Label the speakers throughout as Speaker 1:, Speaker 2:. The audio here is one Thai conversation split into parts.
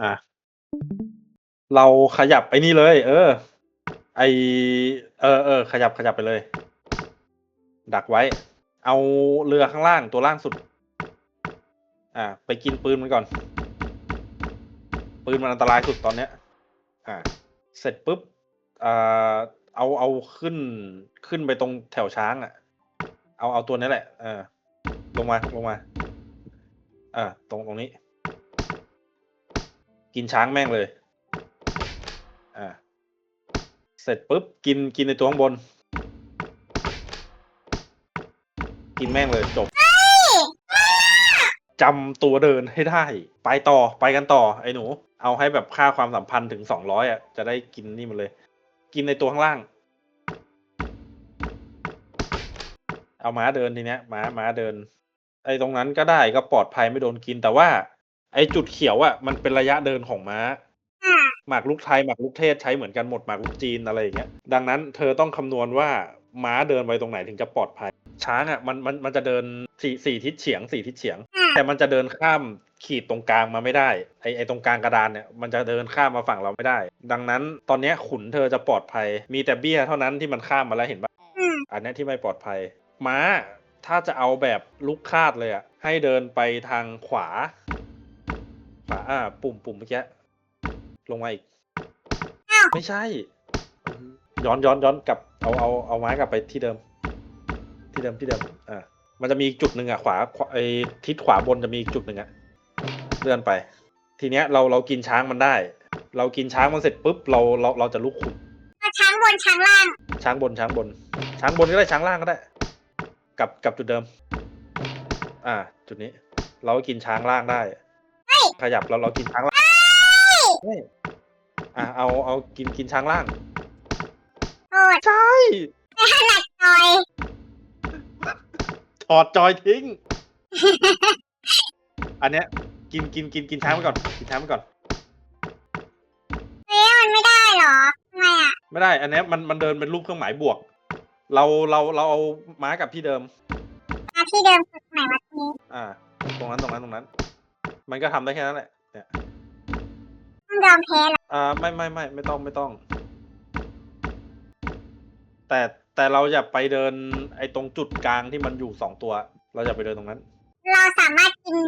Speaker 1: อะเราขยับไอ้นี่เลย เออ ไอเออเออขยับขยับไปเลย ดักไว้ เอาเรือข้างล่างตัวล่างสุด อ่า ไปกินปืนมันก่อน ปืนมันอันตรายสุดตอนเนี้ย อ่า เสร็จปุ๊บอ่าเอาเอาขึ้นขึ้นไปตรงแถวช้างอะ เอาเอาตัวนี้แหละ เออลงมาลงมา อ่าตรงตรงนี้ กินช้างแม่งเลย อ่า เสร็จปุ๊บกินกินในตัวข้างบน กินแม่งเลยจบจำตัวเดินให้ได้ ไปต่อไปกันต่อ ไอ้หนู เอาให้แบบค่าความสัมพันธ์ถึงสองร้อยอะ จะได้กินนี่มันเลย กินในตัวข้างล่าง เอาม้าเดินทีเนี้ยม้าม้าเดิน ไอ้ตรงนั้นก็ได้ก็ปลอดภัยไม่โดนกินแต่ว่า ไอ้จุดเขียวอะมันเป็นระยะเดินของม้า
Speaker 2: อ่า
Speaker 1: หมากรุกไทยหมากรุกเทศใช้เหมือนกันหมดหมากรุกจีนอะไรอย่างเงี้ย ดังนั้นเธอต้องคำนวณว่าม้าเดินไปตรงไหนถึงจะปลอดภัย ช้างอะมันมันมันจะเดินสี่สี่ทิศเฉียงสี่ทิศเฉียง
Speaker 2: อ่า
Speaker 1: แต่มันจะเดินข้ามขีดตรงกลางมาไม่ได้ไอไอตรงกลางกระดานเนี่ยมันจะเดินข้ามมาฝั่งเราไม่ได้ ดังนั้นตอนเนี้ยขุนเธอจะปลอดภัย มีแต่เบี้ยเท่านั้นที่มันข้ามมาแล้วเห็นปะ
Speaker 2: อืม
Speaker 1: อันเนี้ยที่ไม่ปลอดภัย ม้าถ้าจะเอาแบบลุกคาดเลยอะให้เดินไปทางขวา ขวาอ่า ปุ่มปุ่มเมื่อกี้ลงมาอีก ไม่ใช่ ย้อนย้อนย้อนกลับเอาเอาเอาไม้กลับไปที่เดิม ที่เดิมที่เดิม อ่ามันจะมีอีกจุดหนึ่งอะขวาขวาไอทิศขวาบนจะมีอีกจุดหนึ่งอะเลื่อนไป ทีเนี้ยเราเรากินช้างมันได้ เรากินช้างมันเสร็จปุ๊บเราเราเราจะลุกขุน
Speaker 2: เอาช้างบนช้างล่าง
Speaker 1: ช้างบนช้างบน ช้างบนก็ได้ช้างล่างก็ได้กลับกลับจุดเดิม อ่า จุดนี้ เราก็กินช้างล่างได้ ขยับแล้วเรากินช้างล่างเฮ้ยอ่าเอาเอากินกินช้างล่าง
Speaker 2: โอ้ย
Speaker 1: ใช่
Speaker 2: ไม่ถนัดหน่อย
Speaker 1: ถอดจอยทิ้ง อันเนี้ยกินกินกินกินช้างไปก่อนกินช้างไปก่อน
Speaker 2: เอ๊ะมันไม่ได้เหรอทำไมอะ
Speaker 1: ไม่ได้อันเนี้ยมันมันเดินเป็นรูปเครื่องหมายบวก เราเราเราเอาม้ากับที่เดิม
Speaker 2: มาที่เดิมสุดไหนวะทีนี้
Speaker 1: อ่า ตรงนั้นตรงนั้นตรงนั้น มันก็ทำได้แค่นั้นแหละเนี่ย
Speaker 2: ต้องยอมแพ้เหรอ
Speaker 1: อ่าไม่ไม่ไม่ไม่ต้องไม่ต้อง แต่แต่เราอย่าไปเดิน ไอ้ตรงจุดกลางที่มันอยู่สองตัว เราอย่าไปเดินตรงนั้น
Speaker 2: เราสามารถกิน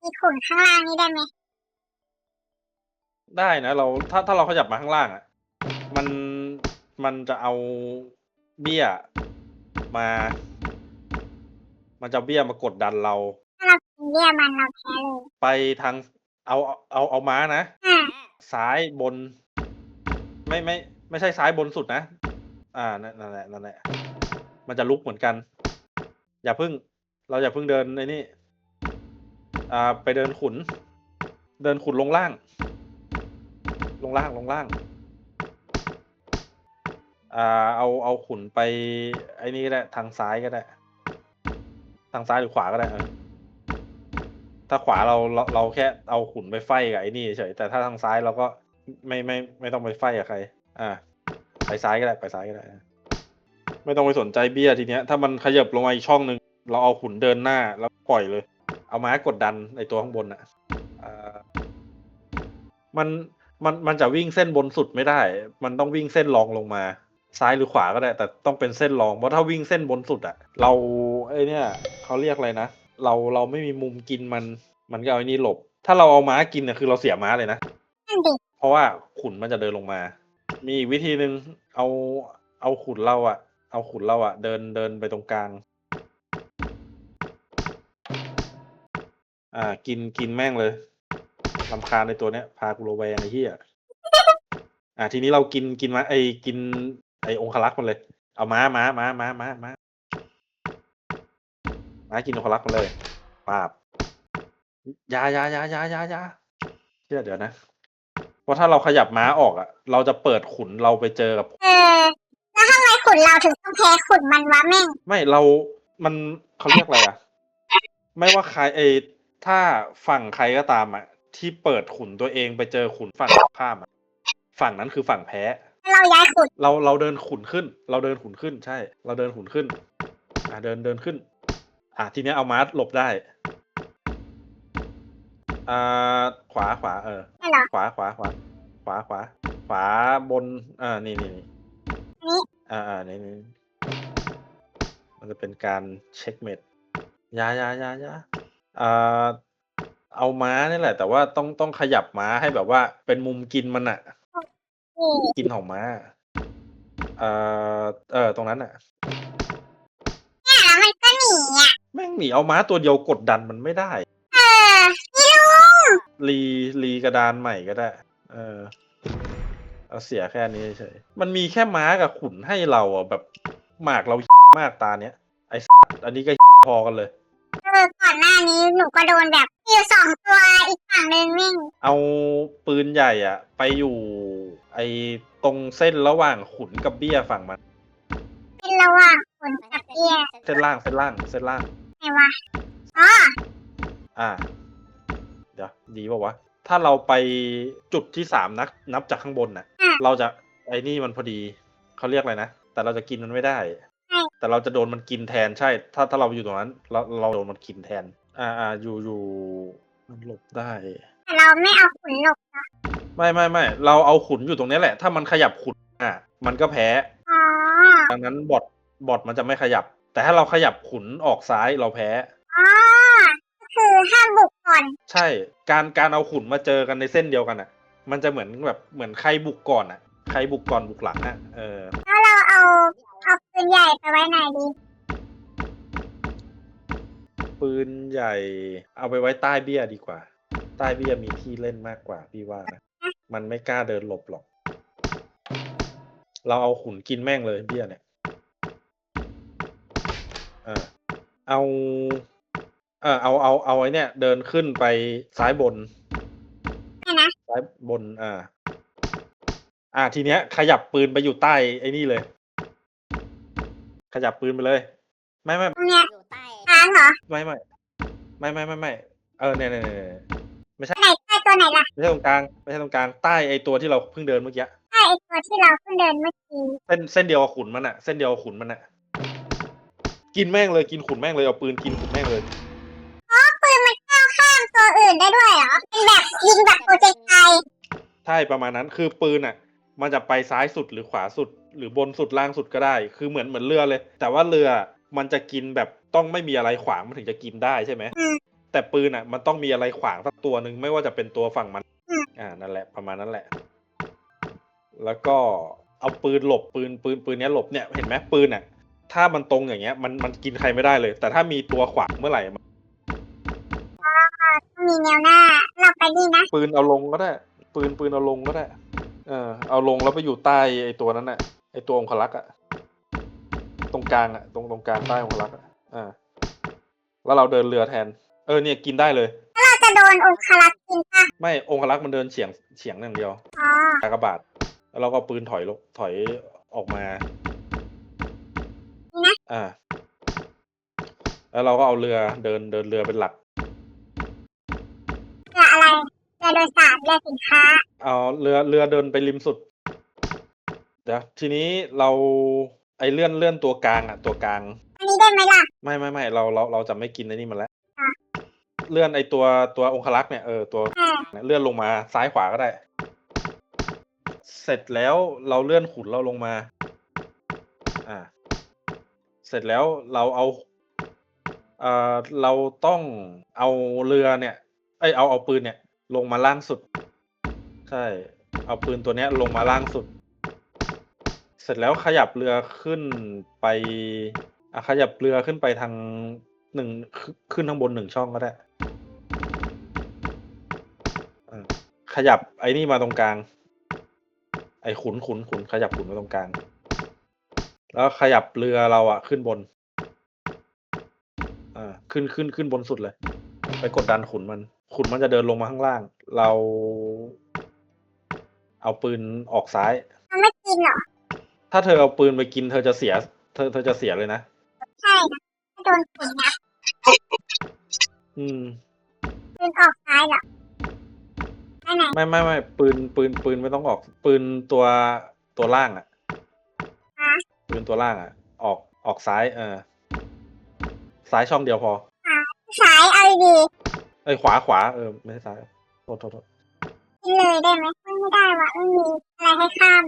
Speaker 2: มีขุนข้างล่างนี้ได้ไหม
Speaker 1: ได้นะเราถ้าถ้าเราขยับมาข้างล่างอะมันมันจะเอาเบี้ยมา มันจะเอาเบี้ยมากดดันเรา
Speaker 2: ถ้า เรากินเบี้ยมันเราแพ้เลย
Speaker 1: ไปทางเอาเอาเอาเอาม้านะ
Speaker 2: อ่า
Speaker 1: ซ้ายบน ไม่ไม่ ไม่ใช่ซ้ายบนสุดนะ อ่านั่นนั่นแหละนั่นแหละ มันจะลุกเหมือนกัน อย่าเพิ่ง เราอย่าเพิ่งเดินในนี่ อ่า ไปเดินขุน เดินขุนลงล่าง ลงล่างลงล่าง อ่า เอาเอาขุนไป ไอ้นี่ก็ได้ทางซ้ายก็ได้ ทางซ้ายหรือขวาก็ได้เออ ถ้าขวาเราเราเราแค่เอาขุนไปไฟกับไอ้นี่เฉยแต่ถ้าทางซ้ายเราก็ไม่ไม่ไม่ต้องไปไฟกับใคร อ่าไปซ้ายก็ได้ไปซ้ายก็ได้ ไม่ต้องไปสนใจเบี้ยทีเนี้ย ถ้ามันขยับลงมาอีกช่องหนึ่งเราเอาขุนเดินหน้าแล้วปล่อยเลย เอาม้ากดดันในตัวข้างบนอะอ่ามันมันมันจะวิ่งเส้นบนสุดไม่ได้ มันต้องวิ่งเส้นรองลงมา ซ้ายหรือขวาก็ได้ แต่ต้องเป็นเส้นรองเพราะถ้าวิ่งเส้นบนสุดอะเราไอเนี่ยเขาเรียกอะไรนะ เราเราไม่มีมุมกินมัน มันก็เอาไอ้นี่หลบ ถ้าเราเอาม้ากินเนี่ยคือเราเสียม้าเลยนะ
Speaker 2: นั่นดิ
Speaker 1: เพราะว่าขุนมันจะเดินลงมา มีอีกวิธีหนึ่งเอาเอาขุนเราอะเอาขุนเราอะเดินเดินไปตรงกลาง อ่า กินกินแม่งเลยลำคาญในตัวเนี้ยพากูระแวงไอ้เหี้ยอ่าทีนี้เรากินกินมาไอ้กินไอ้องคลักษ์มันเลย เอาม้าม้าม้าม้าม้าม้า ม้ากินองคลักษ์มันเลยปาบอยาอยาอยาอยาอยาอยาเชื่อเดี๋ยวนะเพราะถ้าเราขยับม้าออกอะเราจะเปิดขุนเราไปเจอกับ
Speaker 2: เออแล้วทำไมขุนเราถึงต้องแพ้ขุนมันวะแม่ง
Speaker 1: ไม่เรา มันเขาเรียกอะไรอะไม่ว่าใครเออถ้าฝั่งใครก็ตามอะที่เปิดขุนตัวเองไปเจอขุนฝั่งตรงข้ามอะฝั่งนั้นคือฝั่งแพ้
Speaker 2: เราย้ายขุน
Speaker 1: เราเราเดินขุนขึ้น เราเดินขุนขึ้นใช่ เราเดินขุนขึ้น อ่าเดินเดินขึ้น อ่าทีเนี้ยเอามาร์หลบได้ อ่า ขวาขวาเออ
Speaker 2: ช่เหรอ
Speaker 1: ขวาขวาขวา ขวาขวา ขวาบน อ่า นี่นี่นี่
Speaker 2: นี่
Speaker 1: อ่าอ่านี่นี่มันจะเป็นการเช็คเมดยายายายาอ่า เอาม้านี่แหละ แต่ว่าต้องต้องขยับม้าให้แบบว่า เป็นมุมกินมันอะ
Speaker 2: นี่
Speaker 1: กินของม้า เอ่อ เออ ตรงนั้นอะ
Speaker 2: เนี่ยแล้วมันก็หนีอะ
Speaker 1: แม่ งหนีเอาม้าตัวเดียวกดดันมันไม่ได้
Speaker 2: เออนี่ลุง
Speaker 1: รีรีกระดานใหม่ก็ได้ เออ เอาเสียแค่นี้เฉยมันมีแค่ม้ากับขุนให้เราอะแบบหมากเรามากตาเนี้ยไอ้อันนี้ก็พอกันเลย
Speaker 2: เออก่อนหน้านี้หนูก็โดนแบบอยู่สองตัวอีกฝั่งหนึ่งวิ่ง
Speaker 1: เอาปืนใหญ่อะ ไปอยู่ ไอ้ตรงเส้นระหว่างขุนกับเบี้ยฝั่งมัน
Speaker 2: เป็นระหว่างคนกับเบี้ย
Speaker 1: เส้นล่างเส้นล่างเส้นล่าง
Speaker 2: ไงวะอ๋อ
Speaker 1: อ่า เดี๋ยวดีป่าวะ ถ้าเราไปจุดที่สามนับนับจากข้างบนน่ะ เราจะไอ้นี่มันพอดีเขาเรียกอะไรนะ แต่เราจะกินมันไม่ได้ แต่เราจะโดนมันกินแทนใช่ ถ้าถ้าเราอยู่ตรงนั้น เราเราโดนมันกินแทน อ่าอ่าอยู่อยู่มันหลบได้
Speaker 2: แต่เราไม่เอาขุนหลบเหรอ
Speaker 1: ไม่ไม่ไม่เราเอาขุนอยู่ตรงนี้แหละ ถ้ามันขยับขุนอะ มันก็แพ้
Speaker 2: อ๋อ
Speaker 1: ดังนั้นบอทบอทมันจะไม่ขยับ แต่ถ้าเราขยับขุนออกซ้ายเราแพ้
Speaker 2: อ๋อก็คือห้ามบุกก่อน
Speaker 1: ใช่ การการเอาขุนมาเจอกันในเส้นเดียวกันอะ มันจะเหมือนแบบเหมือนใครบุกก่อนอะ ใครบุกก่อนบุกหลังอะ เออ
Speaker 2: แล้วเราเอาเอาปืนใหญ่ไปไว้ไหนดี
Speaker 1: ปืนใหญ่ เอาไปไว้ใต้เบี้ยดีกว่า ใต้เบี้ยมีที่เล่นมากกว่าพี่ว่านะ มันไม่กล้าเดินหลบหรอก เราเอาขุนกินแม่งเลยเบี้ยเนี่ย เอา เออเอาเอาเอาไอ้เนี่ย เดินขึ้นไปซ้ายบน
Speaker 2: เนี่ยนะ
Speaker 1: ซ้ายบน อ่า อ่า ทีเนี้ย ขยับปืนไปอยู่ใต้ไอ้นี่เลย ขยับปืนไปเลย ไม่ไม่
Speaker 2: ตรงเนี้ย
Speaker 3: อยู่ใต้
Speaker 2: ค้างเหรอ
Speaker 1: ไม่ไม่ไม่ไม่ไม่ไม่เออเนี่ยเนี่ยเนี่ยเนี่ยไม่ใช่
Speaker 2: ไหนใต้ตัวไหนล่ะ
Speaker 1: ไม่ใช่ตรงกลางไม่ใช่ตรงกลางใต้ไอตัวที่เราเพิ่งเดินเมื่อกี้
Speaker 2: ใต้ไอตัวที่เราเพิ่งเดินเมื่อกี้
Speaker 1: เส้นเส้นเดียวกับขุนมันอะเส้นเดียวกับขุนมันอะ กินแม่งเลยกินขุนแม่งเลยเอาปืนกินขุนแม่งเลย
Speaker 2: ปืนมันก้าวข้ามตัวอื่นได้ด้วยเหรอเป็นแบบยิงแบบโปรเจกไท
Speaker 1: ใช่ประมาณนั้นคือปืนอะมันจะไปซ้ายสุดหรือขวาสุด หรือบนสุดล่างสุดก็ได้ คือเหมือนเหมือนเรือเลย แต่ว่าเรือมันจะกินแบบต้องไม่มีอะไรขวางมันถึงจะกินได้ใช่ไหม
Speaker 2: อืม
Speaker 1: แต่ปืนอะมันต้องมีอะไรขวางสักตัวหนึ่งไม่ว่าจะเป็นตัวฝั่งมัน
Speaker 2: อืม
Speaker 1: อ่านั่นแหละประมาณนั้นแหละ แล้วก็เอาปืนหลบปืนปืนปืนเนี้ยหลบเนี่ยเห็นไหมปืนอะ ถ้ามันตรงอย่างเงี้ย มันมันกินใครไม่ได้เลย แต่ถ้ามีตัวขวางเมื่อไหร่มัน
Speaker 2: ต้องมีแนวหน้าเราไปดีนะ
Speaker 1: ปืนเอาลงก็ได้ ปืนปืนเอาลงก็ได้ เออ เอาลงแล้วไปอยู่ใต้ไอ้ตัวนั้นน่ะไอ้ตัวองคลักษ์อะตรงกลางอะตรงตรงกลางใต้องคลักษ์อะอ่าแล้วเราเดินเรือแทน เออเนี่ยกินได้เลย
Speaker 2: เราจะโดนองคลักษ์กินป่ะ
Speaker 1: ไม่องคลักษ์มันเดินเฉียงเฉียงอย่างเดียว
Speaker 2: อ๋อ
Speaker 1: กากบาทแล้วเราก็เอาปืนถอยลงถอยออกมา
Speaker 2: นี่นะ
Speaker 1: อ่า แล้วเราก็เอาเรือเดินเดินเรือเป็นหลัก
Speaker 2: เรืออะไรเรือโดยสารเรือสินค้า
Speaker 1: เอาเรือเรือเดินไปริมสุด เดี๋ยวทีนี้เราไอเลื่อนเลื่อนตัวกลางอะ ตัวกลาง
Speaker 2: อันนี้ได้ไหมล่ะ
Speaker 1: ไม่ไม่ไม่เราเราเราจะไม่กินไอ้นี่มันแล้ว
Speaker 2: อะ
Speaker 1: เลื่อนไอตัวตัวองคลักษ์เนี่ยเออตัว
Speaker 2: เออ
Speaker 1: เนี่ยเลื่อนลงมาซ้ายขวาก็ได้ เสร็จแล้วเราเลื่อนขุนเราลงมาอ่า เสร็จแล้วเราเอาเอ่อเราต้องเอาเรือเนี่ย เอ้ยเอาเอาปืนเนี่ย ลงมาล่างสุด ใช่ เอาปืนตัวเนี้ยลงมาล่างสุด เสร็จแล้วขยับเรือขึ้นไปอะขยับเรือขึ้นไปทางหนึ่งขึ้นขึ้นข้างบนหนึ่งช่องก็ได้ขยับไอ้นี่มาตรงกลาง ไอ้ขุนขุนขุนขยับขุนมาตรงกลาง แล้วขยับเรือเราอะขึ้นบน อ่า ขึ้นขึ้นขึ้นบนสุดเลย ไปกดดันขุนมัน ขุนมันจะเดินลงมาข้างล่าง เรา เอาปืนออกซ้าย
Speaker 2: เราไม่กินเหรอ
Speaker 1: ถ้าเธอเอาปืนไปกิน เธอจะเสีย เธอเธอจะเสียเลยนะ
Speaker 2: ใช่นะถ้าโดนขุนนะ
Speaker 1: อืม
Speaker 2: ปืนออกซ้ายเหรอไปไหน
Speaker 1: ไม่ไม่ไม่ปืนปืนปืนไม่ต้องออก ปืนตัวตัวล่างอะ
Speaker 2: ฮะ
Speaker 1: ปืนตัวล่างอะออกออกซ้าย เออซ้ายช่องเดียวพอ
Speaker 2: ซ้ายเอาดี
Speaker 1: เอ้ยขวาขวาเออไม่ใช่ซ้ายโทษโทษโทษ
Speaker 2: กินเลยได้ไหมไม่ได้วะไม่มีอะไรให้ข้าม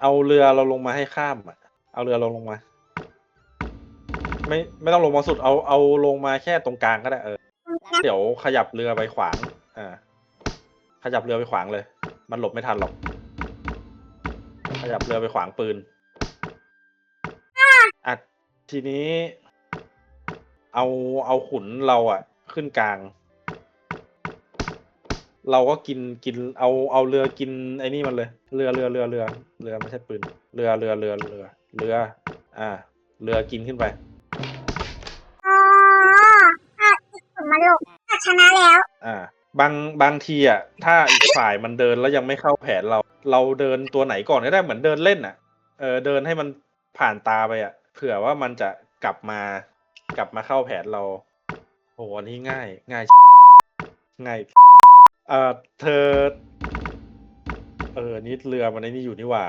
Speaker 1: เอาเรือเราลงมาให้ข้ามอะ เอาเรือเราลงมา ไม่ไม่ต้องลงมาสุดเอาเอาลงมาแค่ตรงกลางก็ได้เออ
Speaker 2: นะ
Speaker 1: เดี๋ยวขยับเรือไปขวาง อ่า ขยับเรือไปขวางเลย มันหลบไม่ทันหรอก ขยับเรือไปขวางปืนอะทีนี้ เอาเอาขุนเราอะ ขึ้นกลาง เราก็กินกิน เอาเอาเรือกินไอ้นี่มันเลย เรือเรือเรือเรือเรือไม่ใช่ปืน เรือเรือเรือเรือเรือ อ่า เรือกินขึ้นไป
Speaker 2: อ๋ออะอีกคนมาหลบอะชนะแล้ว
Speaker 1: อ่า บางบางทีอะถ้าอีกฝ่ายมันเดินแล้วยังไม่เข้าแผนเรา เราเดินตัวไหนก่อนก็ได้เหมือนเดินเล่นอะ เออเดินให้มันผ่านตาไปอะ เผื่อว่ามันจะกลับมากลับมาเข้าแผนเราโหอันนี้ง่าย ง่ายง่ายเออเธอ เออนี่เรือมันไอ้นี่อยู่นี่ว่า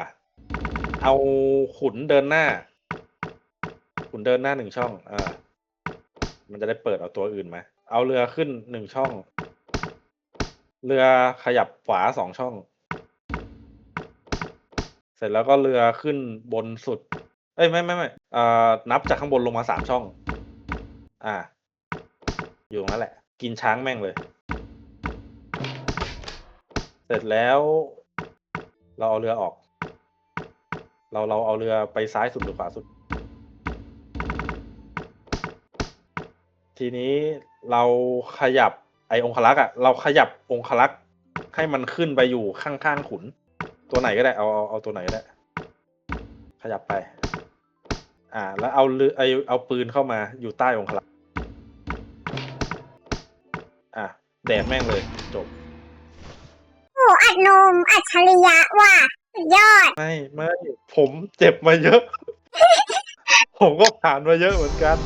Speaker 1: เอาขุนเดินหน้า ขุนเดินหน้าหนึ่งช่องอ่ามันจะได้เปิดเอาตัวอื่นมา เอาเรือขึ้นหนึ่งช่อง เรือขยับขวาสองช่อง ร็จแล้วก็เรือขึ้นบนสุด เอ้ยไม่ไม่ไม่เอ่อนับจากข้างบนลงมาสามช่อง อ่า อยู่นั้นแหละ กินช้างแม่งเลย เสร็จแล้ว เราเอาเรือออก เราเราเอาเรือไปซ้ายสุดหรือขวาสุด ทีนี้เราขยับไอองคลักษ์อะ เราขยับองคลักษ์ให้มันขึ้นไปอยู่ข้างๆขุน ตัวไหนก็ได้เอาเอาเอาตัวไหนก็ได้ ขยับไป อ่า แล้วเอาเรือไอเอาปืนเข้ามาอยู่ใต้องคลักษ์อะแดกแม่งเลยจบ
Speaker 2: โอ้อัดนมอัจฉริยะว่ะสุดยอด
Speaker 1: ไม่ไม่ผมเจ็บมาเยอะ ผมก็ผ่านมาเยอะเหมือนกัน